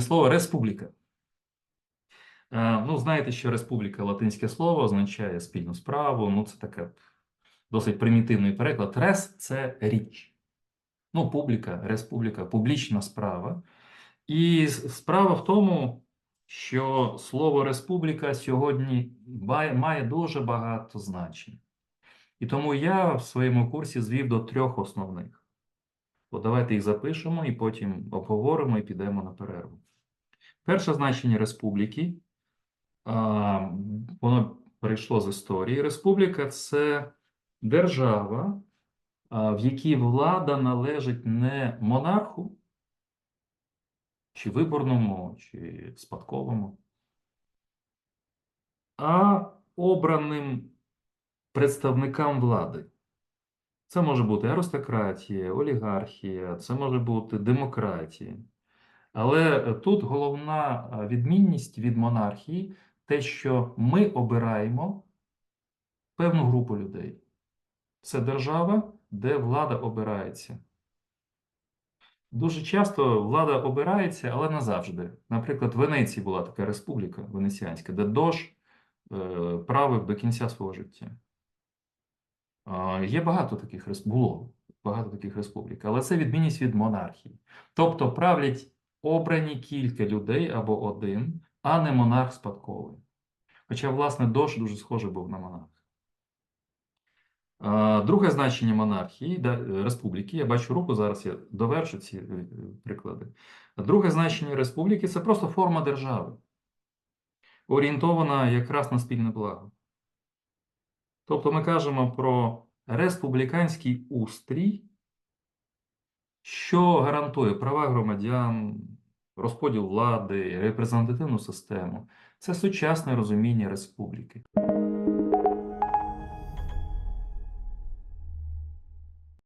слово республіка. Е, Ну, знаєте, що республіка латинське слово означає спільну справу. Ну, це таке досить примітивний переклад. Рес це річ. Ну, публіка, республіка, публічна справа. І справа в тому, що слово республіка сьогодні має дуже багато значень. І тому я в своєму курсі звів до трьох основних. От давайте їх запишемо і потім обговоримо і підемо на перерву. Перше значення республіки, воно перейшло з історії. Республіка це держава, в якій влада належить не монарху, чи виборному, чи спадковому, а обраним представникам влади. Це може бути аристократія, олігархія, це може бути демократія. Але е, тут головна е, відмінність від монархії те, що ми обираємо певну групу людей. Це держава, де влада обирається. Дуже часто влада обирається, але не завжди. Наприклад, в Венеції була така республіка венеціанська, де дож е, правив до кінця свого життя. Є багато таких було багато таких республік, але це відмінність від монархії. Тобто правлять обрані кілька людей або один, а не монарх спадковий. Хоча, власне, дож дуже схожий був на монарха. А, Друге значення монархії, республіки, я бачу руку, зараз я довершу ці е, приклади. Друге значення республіки це просто форма держави, орієнтована якраз на спільне благо. Тобто ми кажемо про республіканський устрій, що гарантує права громадян, розподіл влади, репрезентативну систему. Це сучасне розуміння республіки.